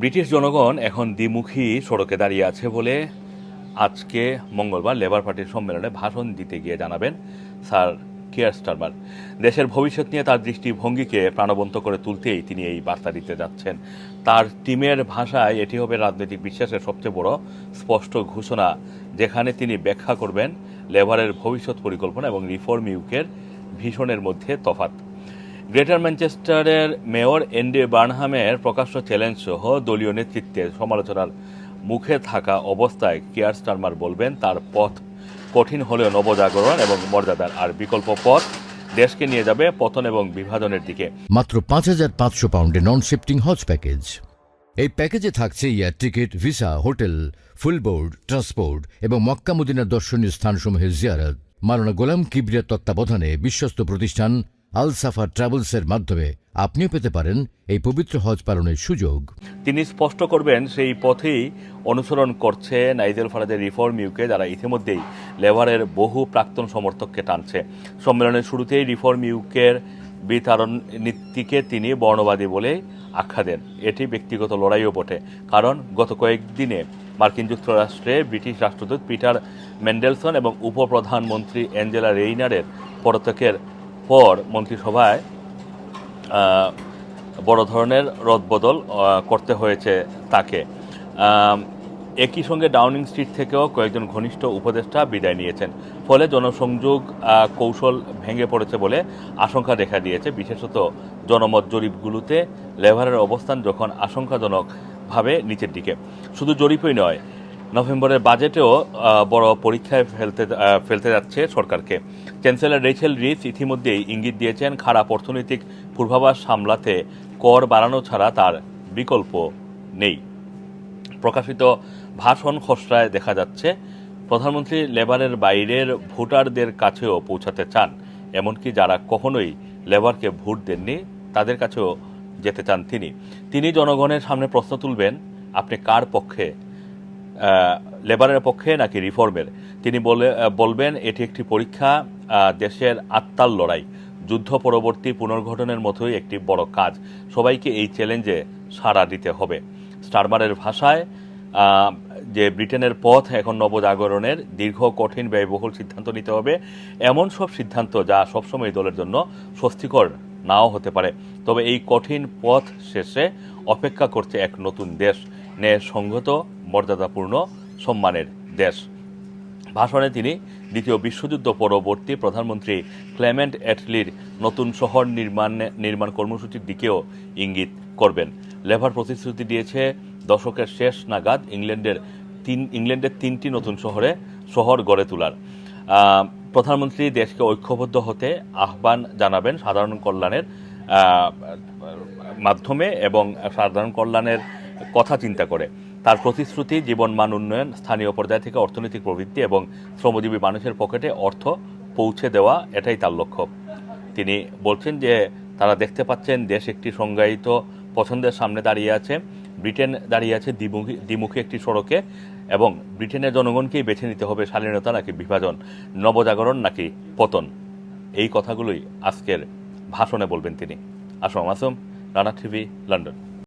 British জনগণ এখন দ্বিমুখী সড়কে দাঁড়িয়ে আছে বলে আজকে মঙ্গলবার লেবার পার্টির সম্মেলনে ভাষণ দিতে গিয়ে জানাবেন স্যার কেয়ার স্টারমার। দেশের ভবিষ্যৎ নিয়ে তার দৃষ্টিভঙ্গিকে প্রাণবন্ত করে তুলতেই তিনি এই বার্তা দিতে যাচ্ছেন। তার টিমের ভাষায় এটি হবে রাজনৈতিক বিশ্বাসের সবচেয়ে বড় স্পষ্ট ঘোষণা, যেখানে তিনি ব্যাখ্যা করবেন লেবারের ভবিষ্যৎ পরিকল্পনা এবং রিফর্ম ইউকের ভীষণের মধ্যে তফাৎ। গ্রেটার ম্যানচেস্টারের মেয়র এন্ডি বার্নহামের প্রকাশ্য চ্যালেঞ্জ সহ দলীয় নেতৃত্বে সমালোচনার মুখে থাকা অবস্থায় কেয়ার স্টারমার বলবেন, তার পথ কঠিন হলেও নবজাগরণ এবং মর্যাদার আর বিকল্প পথ দেশকে নিয়ে যাবে পতন এবং বিভাজনের দিকে। মাত্র পাঁচ হাজার পাঁচশো পাউন্ডে নন শিফটিং হজ প্যাকেজ। এই প্যাকেজে থাকছে air ticket, visa, hotel, full board, transport এবং মক্কা মদিনার দর্শনীয় স্থানসমূহের জিয়ারত। মালানা গোলাম কিবরিয়ার তত্ত্বাবধানে বিশ্বস্ত প্রতিষ্ঠান আল সাফার ট্রাভেলসের মাধ্যমে আপনিও পেতে পারেন এই পবিত্র হজ পালনের সুযোগ। তিনি স্পষ্ট করবেন সেই পথেই অনুসরণ করছে নাইজেল ফারাজের রিফর্ম ইউকে যারা ইতিমধ্যেই লেবারের বহু প্রাক্তন সমর্থককে টানছে। সম্মেলনের শুরুতেই রিফর্ম ইউকের বিতরণ নীতিকে তিনি বর্ণবাদী বলে আখ্যা দেন। এটি ব্যক্তিগত লড়াইও বটে, কারণ গত কয়েকদিনে মার্কিন যুক্তরাষ্ট্রে ব্রিটিশ রাষ্ট্রদূত পিটার মেন্ডেলসন এবং উপপ্রধানমন্ত্রী অ্যাঞ্জেলা রেইনারের পদত্যাগের পর মন্ত্রিসভায় বড় ধরনের রদবদল করতে হয়েছে তাকে। একই সঙ্গে ডাউনিং স্ট্রিট থেকেও কয়েকজন ঘনিষ্ঠ উপদেষ্টা বিদায় নিয়েছেন। ফলে জনসংযোগ কৌশল ভেঙে পড়েছে বলে আশঙ্কা দেখা দিয়েছে। বিশেষত জনমত জরিপগুলোতে লেভারের অবস্থান যখন আশঙ্কাজনকভাবে নিচের দিকে। শুধু জরিপই নয় নভেম্বরের বাজেটেও বড় পরীক্ষায় ফেলতে ফেলতে যাচ্ছে সরকারকে। চ্যান্সেলর রেচেল রিস ইতিমধ্যেই ইঙ্গিত দিয়েছেন, খারাপ অর্থনৈতিক পূর্বাভাস সামলাতে কর বাড়ানো ছাড়া তার বিকল্প নেই। প্রকাশিত ভাষণ খসড়ায় দেখা যাচ্ছে, প্রধানমন্ত্রী লেবারের বাইরের ভোটারদের কাছেও পৌঁছাতে চান, এমনকি যারা কখনোই লেবারকে ভোট দেননি, তাদের কাছেও যেতে চান তিনি। তিনি জনগণের সামনে প্রশ্ন তুলবেন, আপনি কার পক্ষে লেবারের পক্ষে নাকি রিফর্মের? তিনি বলে বলবেন, এটি একটি পরীক্ষা দেশের আত্মার লড়াই। যুদ্ধ পরবর্তী পুনর্গঠনের মতোই একটি বড় কাজ। সবাইকে এই চ্যালেঞ্জে সাড়া দিতে হবে। স্টারমারের ভাষায় যে ব্রিটেনের পথ এখন নবজাগরণের, দীর্ঘ, কঠিন, ব্যয়বহুল সিদ্ধান্ত নিতে হবে, এমন সব সিদ্ধান্ত যা সবসময় দলের জন্য স্বস্তিকর নাও হতে পারে। তবে এই কঠিন পথ শেষে অপেক্ষা করছে এক নতুন দেশ। ন্যায় সংহত মর্যাদাপূর্ণ, সম্মানের দেশ। ভাষণে তিনি দ্বিতীয় বিশ্বযুদ্ধ পরবর্তী প্রধানমন্ত্রী ক্লেমেন্ট অ্যাটলির নতুন শহর নির্মাণ নির্মাণ কর্মসূচির দিকেও ইঙ্গিত করবেন। লেভার প্রতিশ্রুতি দিয়েছে, দশকের শেষ নাগাদ ইংল্যান্ডের তিন, ইংল্যান্ডের তিনটি নতুন শহরে শহর গড়ে তোলার। প্রধানমন্ত্রী দেশকে ঐক্যবদ্ধ হতে আহ্বান জানাবেন সাধারণ কল্যাণের মাধ্যমে এবং সাধারণ কল্যাণের কথা চিন্তা করে। তার প্রতিশ্রুতি জীবনমান উন্নয়ন, স্থানীয় পর্যায় থেকে অর্থনৈতিক প্রবৃত্তি এবং শ্রমজীবী মানুষের পকেটে অর্থ পৌঁছে দেওয়া, এটাই তার লক্ষ্য। তিনি বলছেন যে, তারা দেখতে পাচ্ছেন দেশ একটি সংজ্ঞায়িত পছন্দের সামনে দাঁড়িয়ে আছে। ব্রিটেন দাঁড়িয়ে আছে দ্বিমুখী দ্বিমুখী একটি সড়কে এবং ব্রিটেনের জনগণকেই বেছে নিতে হবে শালীনতা নাকি বিভাজন, নবজাগরণ নাকি পতন। এই কথাগুলোই আজকের ভাষণে বলবেন তিনি। Assam Assam Rana TV, London.